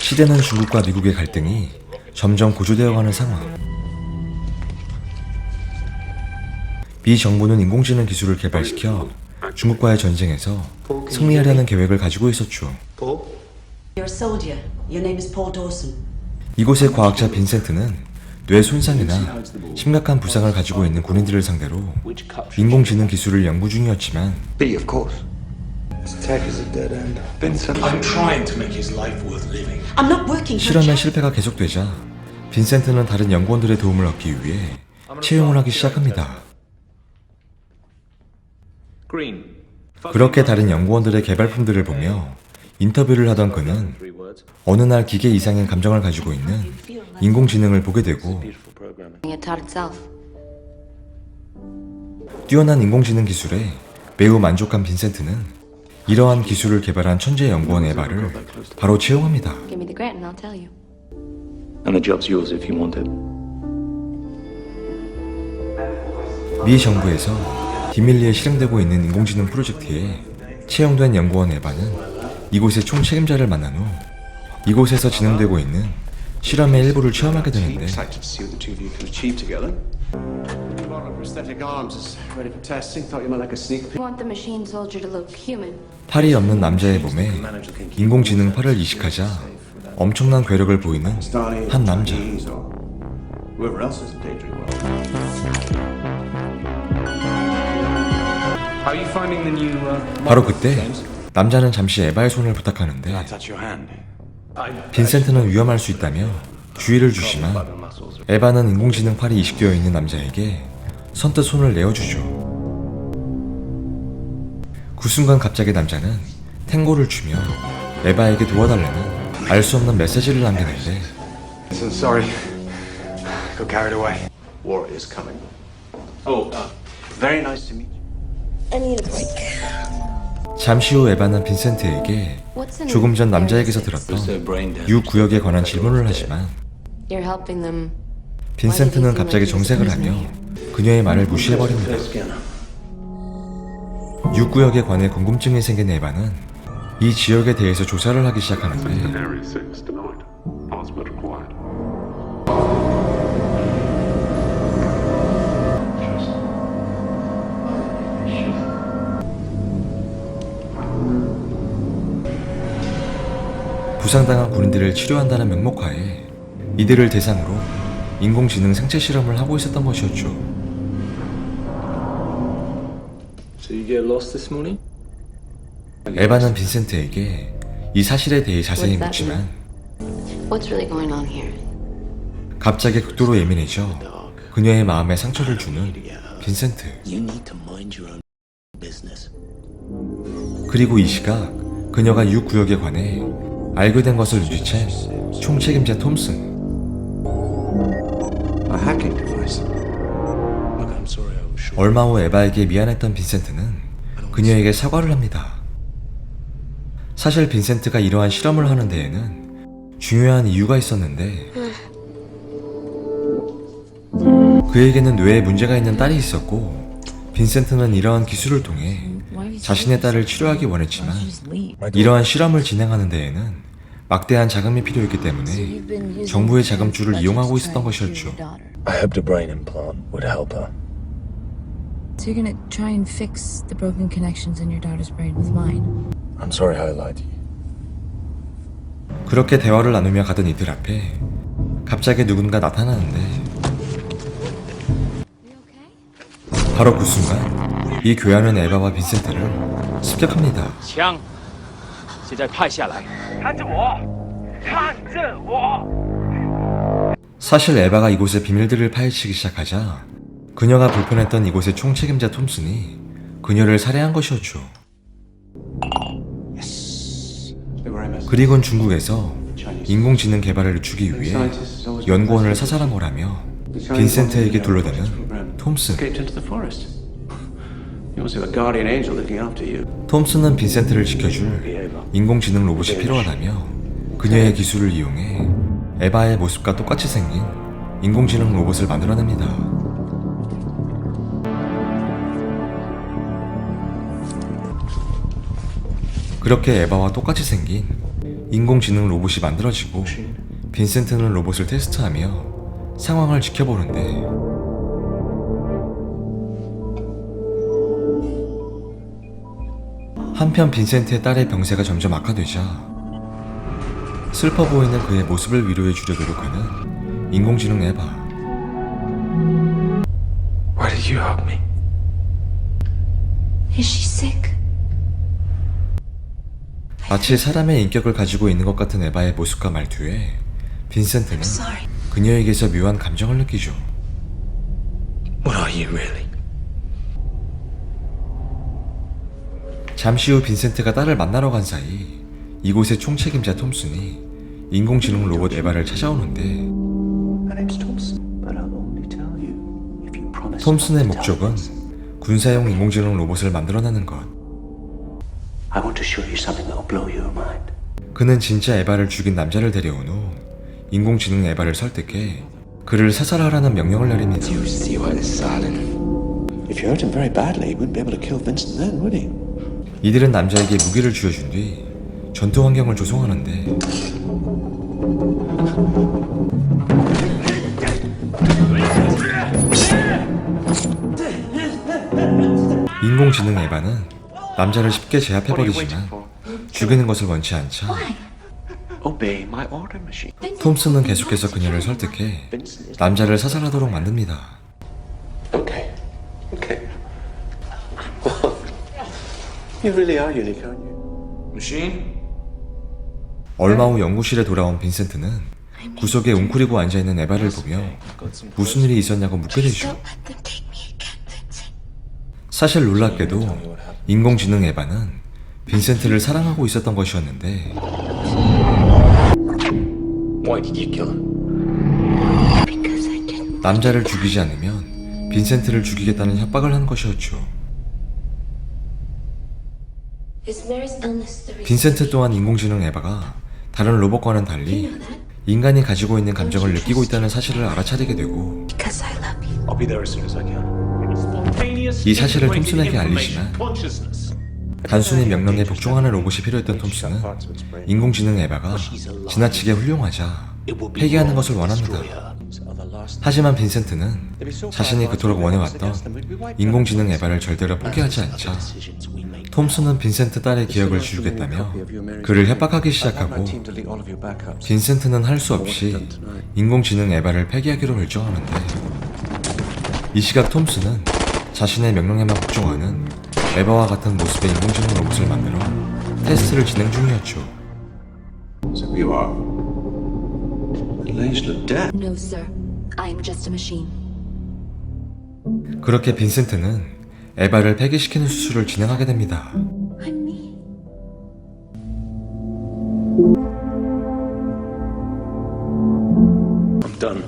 시대는 중국과 미국의 갈등이 점점 고조되어 가는 상황. 미 정부는 인공지능 기술을 개발시켜 중국과의 전쟁에서 승리하려는 계획을 가지고 있었죠. Paul? You're a soldier. Your name is Paul Dawson. 이곳의 과학자 빈센트는 뇌 손상이나 심각한 부상을 가지고 있는 군인들을 상대로 인공지능 기술을 연구 중이었지만 tech is a dead end. Vincent. I'm trying to make his life worth living. I'm not working for a 실험의. 실패가 계속되자 빈센트는 다른 연구원들의 도움을 얻기 위해 채용을 하기 시작합니다. Green. 그렇게 다른 연구원들의 개발품들을 보며 인터뷰를 하던 그는 어느 날 기계 이상의 감정을 가지고 있는 인공지능을 보게 되고 It taught itself. 뛰어난 인공지능 기술에 매우 만족한 빈센트는 이러한 기술을 개발한 천재 연구원 에바를 바로 채용합니다. Give me the grant and I'll tell you. And the job's yours if you want it. 미 정부에서 비밀리에 실행되고 있는 인공지능 프로젝트에 채용된 연구원 에바는 이곳의 총 책임자를 만난 후 이곳에서 진행되고 있는 실험의 일부를 체험하게 되는데 Together. Model of prosthetic arms is ready for testing. Thought you might like a sneak peek. Want the machine soldier to look human. 팔이 없는 남자의 몸에 인공지능 팔을 이식하자 엄청난 괴력을 보이는 한 남자. Whoever else is in danger. How are you finding the new uh, 바로 그때 남자는 잠시 에바의 손을 부탁하는데 Touch your hand. 빈센트는 위험할 수 있다며 주의를 주지만 에바는 인공지능 팔이 이식되어 있는 남자에게 선뜻 손을 내어주죠. 그 순간 갑자기 남자는 탱고를 추며 에바에게 도와달라는 알 수 없는 메시지를 남기는데 Listen, sorry. Got carried away. War is coming. Oh, uh, very nice to meet you. I need a break. 잠시 후 에바는 빈센트에게 조금 전 남자에게서? 들었던 유 구역에 관한 질문을 하지만. 빈센트는 갑자기 정색을 하며 그녀의 말을 무시해버립니다. 유 구역에 관해 궁금증이 생긴 에바는 이 지역에 대해서 조사를 하기 시작하는데 Area 6 tonight. Password required. 부상당한 군인들을 치료한다는 명목하에 이들을 대상으로 인공지능 생체 실험을 하고 있었던 것이었죠. So you get lost this morning? 에바는 빈센트에게 이 사실에 대해 자세히 묻지만 What's really going on here? 갑자기 극도로 예민해져 그녀의 마음에 상처를 주는 빈센트. You need to mind your own business. 그리고 이 시각 그녀가 유 구역에 관해 알게 된 것을 눈치챈 총책임자 톰슨. 얼마 후 에바에게 미안했던 빈센트는 그녀에게 사과를 합니다. 사실 빈센트가 이러한 실험을 하는 데에는 중요한 이유가 있었는데 그에게는 뇌에 문제가 있는 딸이 있었고 빈센트는 이러한 기술을 통해 자신의 딸을 치료하기 원했지만 이러한 실험을 진행하는 데에는 막대한 자금이 필요했기 때문에 정부의 자금줄을 이용하고 있었던 것이었죠. I hoped a brain implant would help her. So you're gonna try and fix the broken connections in your daughter's brain with mine? I'm sorry I lied to you. 그렇게 대화를 나누며 가던 이들 앞에 갑자기 누군가 나타나는데 바로 그 순간 이 교환은 에바와 빈센트를 습격합니다. 枪，现在派下来。 사실 에바가 이곳의 비밀들을 파헤치기 시작하자 그녀가 불편했던 이곳의 총책임자 톰슨이 그녀를 살해한 것이었죠. They were MS. 그리곤 중국에서 인공지능 개발을 늦추기 위해 연구원을 사살한 거라며 빈센트에게 둘러대는 톰슨. 톰슨은 빈센트를 지켜줄 인공지능 로봇이 필요하다며 그녀의 기술을 이용해 에바의 모습과 똑같이 생긴 인공지능 로봇을 만들어냅니다. 그렇게 에바와 똑같이 생긴 인공지능 로봇이 만들어지고 빈센트는 로봇을 테스트하며 상황을 지켜보는데 한편 빈센트의 딸의 병세가 점점 악화되자 슬퍼 보이는 그의 모습을 위로해 주려 노력하는 인공지능 에바 Why did you hug me? Is she sick? 마치 사람의 인격을 가지고 있는 것 같은 에바의 모습과 말투에 빈센트는 그녀에게서 묘한 감정을 느끼죠. What are you really? 잠시 후 빈센트가 딸을 만나러 간 사이 이곳의 총책임자 톰슨이 인공지능 로봇 에바를 찾아오는데. 톰슨의 목적은. 군사용 인공지능 로봇을 만들어내는 것. 그는 진짜 에바를 죽인 남자를 데려온 후 인공지능 에바를 설득해 그를 사살하라는 명령을 내립니다. If you hurt him very badly, he wouldn't be able to kill Vincent then, would he? 이들은 남자에게 무기를 쥐어준 뒤 전투 환경을 조성하는데 인공지능 에바는 남자를 쉽게 제압해버리지만 죽이는 것을 원치 않자. 톰슨은 계속해서 그녀를 설득해 남자를 사살하도록 만듭니다. You really are unique, aren't you? Machine? 얼마 후 연구실에 돌아온 빈센트는 구석에 웅크리고 앉아있는 에바를 보며 무슨 일이 있었냐고 묻게 되죠. 사실 놀랍게도 인공지능 에바는 빈센트를 사랑하고 있었던 것이었는데. 남자를 죽이지 않으면 빈센트를 죽이겠다는 협박을 한 것이었죠. Is Mary's illness the reason? 빈센트 또한 인공지능 에바가 다른 로봇과는 달리 인간이 가지고 있는 감정을 느끼고 있다는 사실을 알아차리게 되고. 이 사실을 톰슨에게 알리지만 단순히 명령에 복종하는 로봇이 필요했던 톰슨은 인공지능 에바가 지나치게 훌륭하자 폐기하는 것을 원합니다. 하지만 빈센트는 자신이 그토록 원해왔던 인공지능 에바를 절대로 포기하지 않자 톰슨은 빈센트 딸의 기억을 지우겠다며 그를 협박하기 시작하고 빈센트는 할 수 없이 인공지능 에바를 폐기하기로 결정하는데 이 시각 톰슨은 자신의 명령에만 복종하는 에바와 같은 모습의 인공지능 로봇을 만들어 테스트를 진행 중이었죠. So you are. The ladies look dead. No, sir. I am just a machine. 그렇게 빈센트는 에바를 폐기시키는 수술을 진행하게 됩니다. I'm me. I'm done.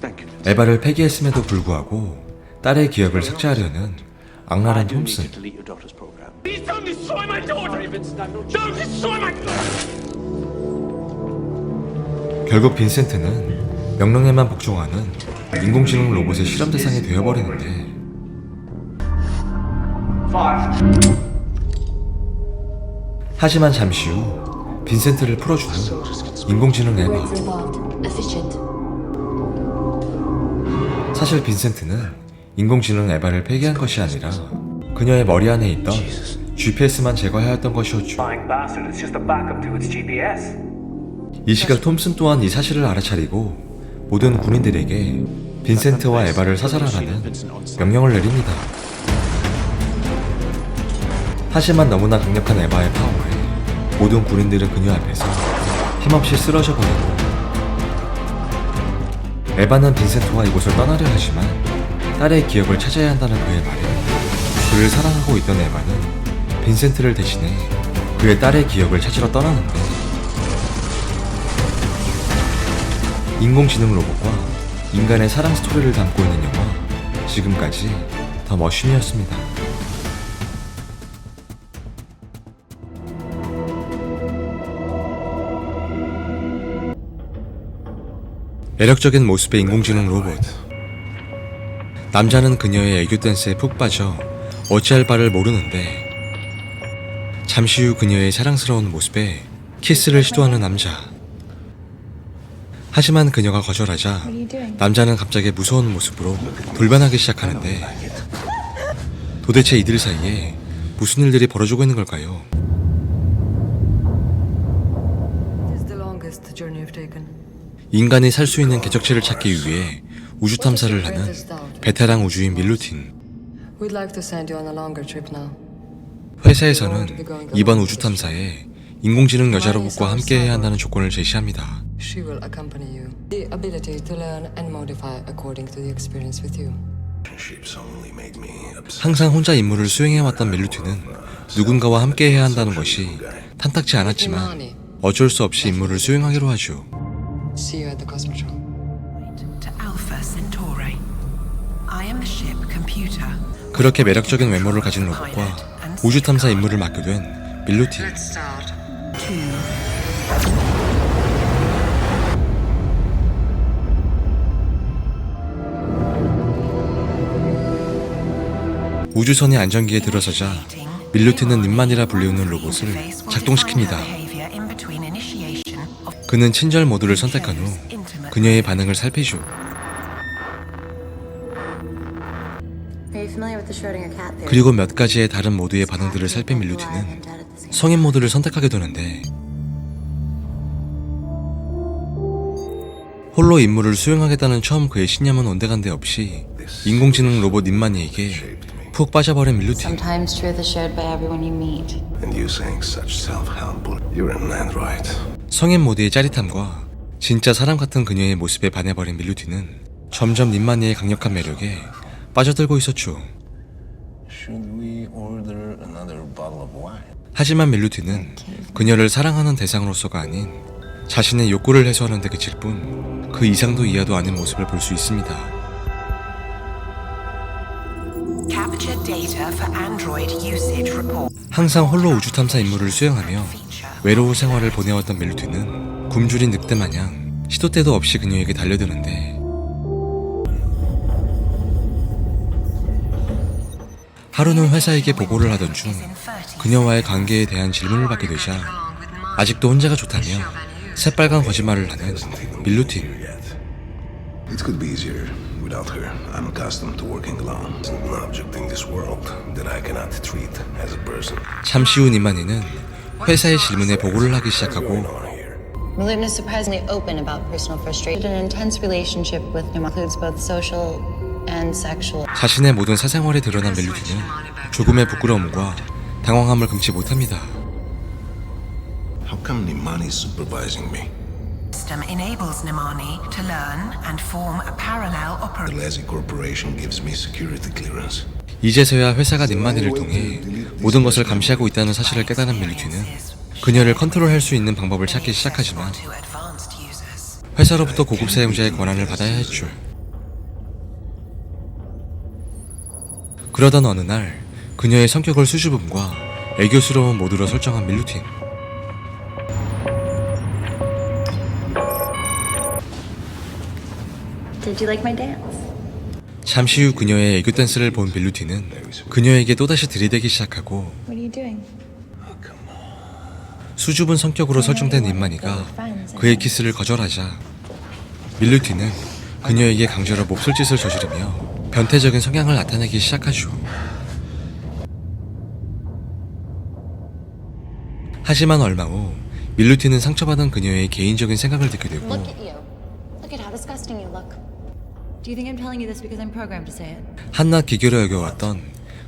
Thank you. 에바를 폐기했음에도 불구하고 딸의 기억을 삭제하려는 악랄한 톰슨. to delete your daughter's program. Please don't destroy my daughter! Don't destroy my... 결국 빈센트는 명령에만 복종하는 인공지능 로봇의 실험 대상이 되어버리는데 하지만 잠시 후 빈센트를 풀어주는 인공지능 에바. 사실 빈센트는 인공지능 에바를 폐기한 것이 아니라 그녀의 머리 안에 있던 GPS만 제거해야 했던 것이었죠 이 시각 톰슨 또한 이 사실을 알아차리고 모든 군인들에게 빈센트와 에바를 사살하라는 명령을 내립니다. 하지만 너무나 강력한 에바의 파워에 모든 군인들은 그녀 앞에서 힘없이 쓰러져 버리고 에바는 빈센트와 이곳을 떠나려 하지만 딸의 기억을 찾아야 한다는 그의 말에 그를 사랑하고 있던 에바는 빈센트를 대신해 그의 딸의 기억을 찾으러 떠나는데 인공지능 로봇과 인간의 사랑 스토리를 담고 있는 영화 지금까지 더 머신이었습니다. 매력적인 모습의 인공지능 로봇 남자는 그녀의 애교 댄스에 푹 빠져 어찌할 바를 모르는데 잠시 후 그녀의 사랑스러운 모습에 키스를 시도하는 남자. 하지만 그녀가 거절하자 남자는 갑자기 무서운 모습으로 돌변하기 시작하는데 도대체 이들 사이에 무슨 일들이 벌어지고 있는 걸까요? 인간이 살 수 있는 개척체를 찾기 위해 우주 탐사를 하는 베테랑 우주인 밀루틴. 회사에서는 이번 우주 탐사에 인공지능 여자 로봇과 함께해야 한다는 조건을 제시합니다. She will accompany you. The ability to learn and modify according to the experience with you. 항상 혼자 임무를 수행해왔던 밀루틴은 누군가와 함께 해야 한다는 것이 탐탁지 않았지만 어쩔 수 없이 임무를 수행하기로 하죠. See you at the Cosmotron. To Alpha Centauri. I am the ship computer. 그렇게 매력적인 외모를 가진 로봇과 우주 탐사 임무를 맡게 된 밀루틴. start. 우주선이 안전기에 들어서자 밀루틴은 님만이라 불리우는 로봇을 작동시킵니다. 그는 친절 모드를 선택한 후 그녀의 반응을 살피죠. 그리고 몇 가지의 다른 모드의 반응들을 살핀 밀루틴은 성인 모드를 선택하게 되는데 홀로 임무를 수행하겠다는 처음 그의 신념은 온데간데 없이 인공지능 로봇 님만이에게 푹 빠져버린 밀루틴 Sometimes truth is shared by everyone you meet. And you saying such self-help. You're an android. 성인 모드의 짜릿함과 진짜 사람 같은 그녀의 모습에 반해버린 밀루틴은 점점 님만이의 강력한 매력에 빠져들고 있었죠. Should we order another bottle of wine? 하지만 밀루틴은 그녀를 사랑하는 대상으로서가 아닌 자신의 욕구를 해소하는 데 그칠 뿐 그 이상도 이하도 아닌 모습을 볼 수 있습니다. 항상 홀로 우주 탐사 임무를 수행하며 외로운 생활을 보내왔던 밀루틴은 굶주린 늑대 마냥 시도 때도 없이 그녀에게 달려드는데 하루는 회사에게 보고를 하던 중 그녀와의 관계에 대한 질문을 받게 되자 아직도 혼자가 좋다며 새빨간 거짓말을 하는 밀루틴 Without her. I'm accustomed to working alone. There's an object in this world that I cannot treat as a person. 잠시 후 님만이는 회사의 질문에 보고를 하기 시작하고 Milton is surprisingly open about personal frustration. An intense relationship with him includes both social and sexual. 자신의 모든 사생활에 드러난 멜루틴은 조금의 부끄러움과 당황함을 금치 못합니다. How come Nimani is supervising me? System enables Nimani to learn and form a parallel The operation. Lazy Corporation gives me security clearance. 이제서야 회사가 님만이를 통해 모든 것을 감시하고 있다는 사실을 깨달은 멜루틴은 그녀를 컨트롤할 수 있는 방법을 찾기 시작하지만 To advanced users. 회사로부터 고급 사용자의 권한을 받아야 했죠. 그러던 어느 날 그녀의 성격을 수줍음과 애교스러운 모드로 설정한 밀루틴. Did you like my dance? 잠시 후 그녀의 애교 댄스를 본 밀루틴은 그녀에게 또다시 들이대기 시작하고 What are you doing? 수줍은 성격으로 설정된 님만이가 그의 키스를 거절하자 밀루틴은 그녀에게 강제로 몹쓸 짓을 저지르며 변태적인 성향을 나타내기 시작하죠. 하지만 얼마 후 밀루틴은 상처받은 그녀의 개인적인 생각을 듣게 되고 Look at you. Look at how disgusting you look. Do you think I'm telling you this because I'm programmed to say it? 한낱 기교로 여겨왔던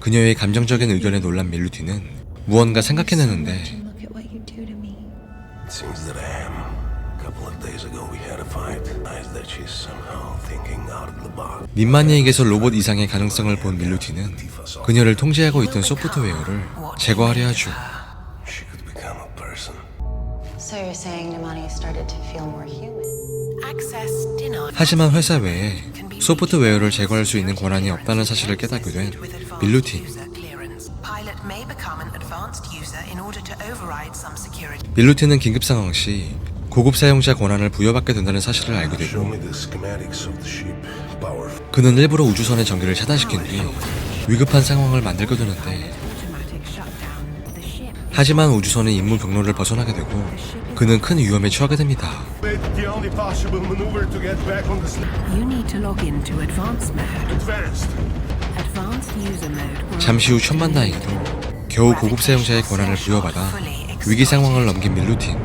그녀의 감정적인 의견에 놀란 밀루틴은 무언가 생각해내는데 Look at what you do to me. It seems that I am. A couple of days ago we had a fight. Nice that she's somehow thinking out of the box. 님만이에게서 로봇 이상의 가능성을 본 밀루틴은 그녀를 통제하고 있던 소프트웨어를 제거하려 하죠. She could become a person. So you're saying Nimani started to feel more human? Access denied. 하지만 회사 외에 소프트웨어를 제거할 수 있는 권한이 없다는 사실을 깨닫게 된 security. 밀루틴은 긴급 상황 시 고급 사용자 권한을 부여받게 된다는 사실을 알게 되고. 그는 일부러 우주선의 전기를 차단시킨 뒤 위급한 상황을 만들게 되는데 하지만 우주선은 임무 경로를 벗어나게 되고 그는 큰 위험에 처하게 됩니다. 잠시 후 천만다행히도 겨우 고급 사용자의 권한을 부여받아 위기 상황을 넘긴 밀루틴.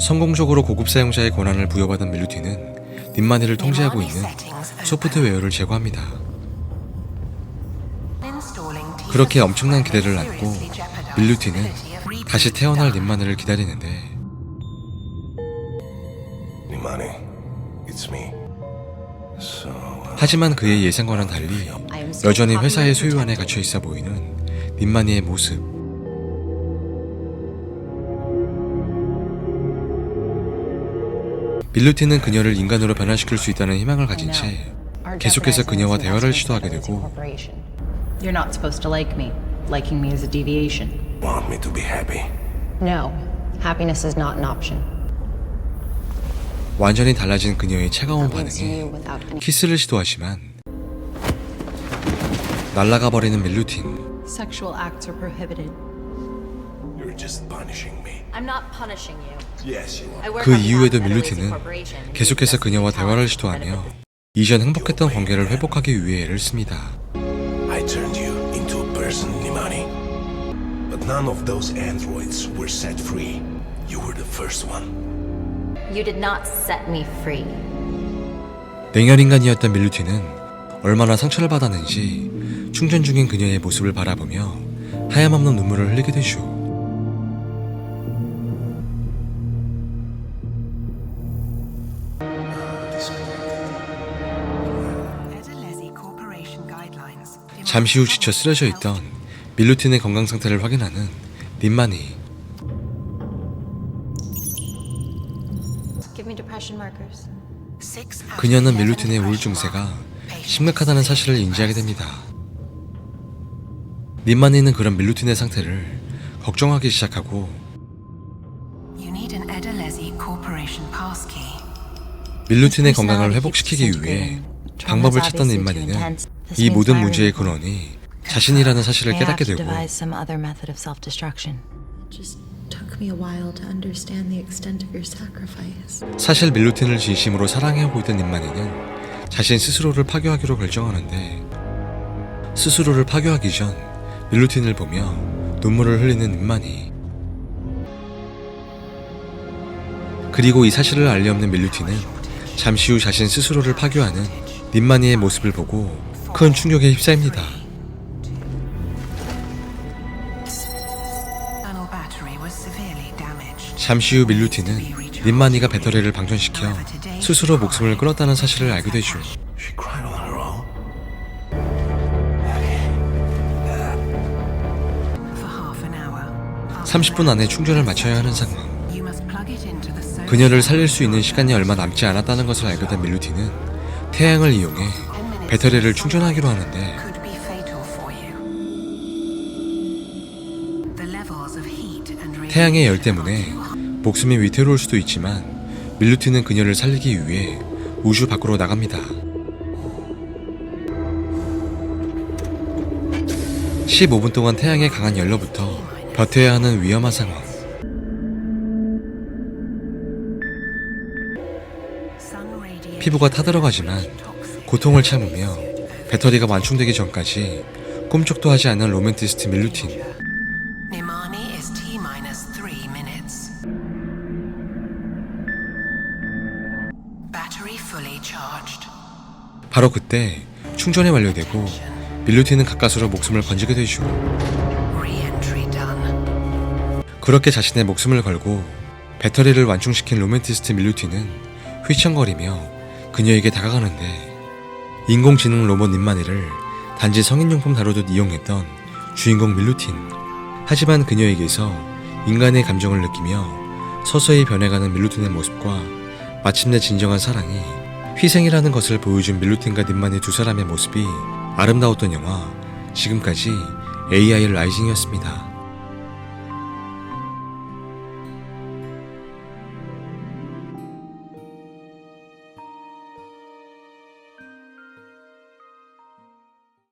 성공적으로 고급 사용자의 권한을 부여받은 밀루틴은 닌마니를 통제하고 있는 소프트웨어를 제거합니다. 그렇게 엄청난 기대를 안고 밀루틴은 다시 태어날 닌마니를 기다리는데. uh, 하지만 그의 예상과는 달리 여전히 회사의 소유 안에 갇혀 있어 보이는 닌마니의 모습. 밀루틴은 그녀를 인간으로 변화시킬 수 있다는 희망을 가진 채 계속해서 그녀와 대화를 시도하게 되고 You're not supposed to like me. Liking me is a deviation. want me to be happy? No, happiness is not an option. 완전히 달라진 그녀의 차가운 반응에 키스를 시도하지만 날아가 버리는 밀루틴. Sexual acts are prohibited. You're just punishing me. I'm not punishing you. Yes, you are. 그 이후에도 corporation. 계속해서 그녀와 대화를 시도하며 이전 행복했던 관계를 회복하기 위해 애를 씁니다. I turned you into a person, Nimani. But none of those androids were set free. You were the first one. You did not set me free. 냉혈 인간이었던 밀루틴은 얼마나 상처를 받았는지 충전 중인 그녀의 모습을 바라보며 하염없는 눈물을 흘리게 되죠. 잠시 후 지쳐 쓰러져 있던 밀루틴의 건강 상태를 확인하는 닌마니. Give me depression markers. Six out of 그녀는 11 밀루틴의 우울 depression 증세가 markers. 심각하다는 사실을 인지하게 됩니다. 닌마니는 그런 밀루틴의 상태를 걱정하기 시작하고. 밀루틴의 건강을 회복시키기 위해 방법을 찾던 닌마니는 이 모든 문제의 근원이 자신이라는 사실을 깨닫게 되고 some other method of self-destruction. It just took me a while to understand the extent of your sacrifice. 사실 밀루틴을 진심으로 사랑해오고 있던 닌마니는 자신 스스로를 파괴하기로 결정하는데 스스로를 파괴하기 전 밀루틴을 보며 눈물을 흘리는 닌마니 그리고 이 사실을 알리 없는 밀루틴은 잠시 후 자신 스스로를 파괴하는 닌마니의 모습을 보고 큰 충격에 휩싸입니다. 잠시 후 밀루틴은 닌마니가 배터리를 방전시켜 스스로 목숨을 끊었다는 사실을 알게 되죠. She cried on her own. For half an hour. 30분 안에 충전을 마쳐야 하는 상황. 그녀를 살릴 수 있는 시간이 얼마 남지 않았다는 것을 알게 된 밀루틴은 태양을 이용해 배터리를 충전하기로 하는데 태양의 열 때문에 목숨이 위태로울 수도 있지만 밀루틴은 그녀를 살리기 위해 우주 밖으로 나갑니다. 15분 동안 태양의 강한 열로부터 버텨야 하는 위험한 상황. 피부가 타들어가지만 고통을 참으며 배터리가 완충되기 전까지 꿈쩍도 하지 않는 로맨티스트 밀루틴. 바로 그때 충전이 완료되고 밀루틴은 가까스로 목숨을 건지게 되죠. 그렇게 자신의 목숨을 걸고 배터리를 완충시킨 로맨티스트 밀루틴은 휘청거리며 그녀에게 다가가는데 인공지능 로봇 닌마니를 단지 성인용품 다루듯 이용했던 주인공 밀루틴. 하지만 그녀에게서 인간의 감정을 느끼며 서서히 변해가는 밀루틴의 모습과 마침내 진정한 사랑이 희생이라는 것을 보여준 밀루틴과 닌마니 두 사람의 모습이 아름다웠던 영화 지금까지 AI 라이징이었습니다.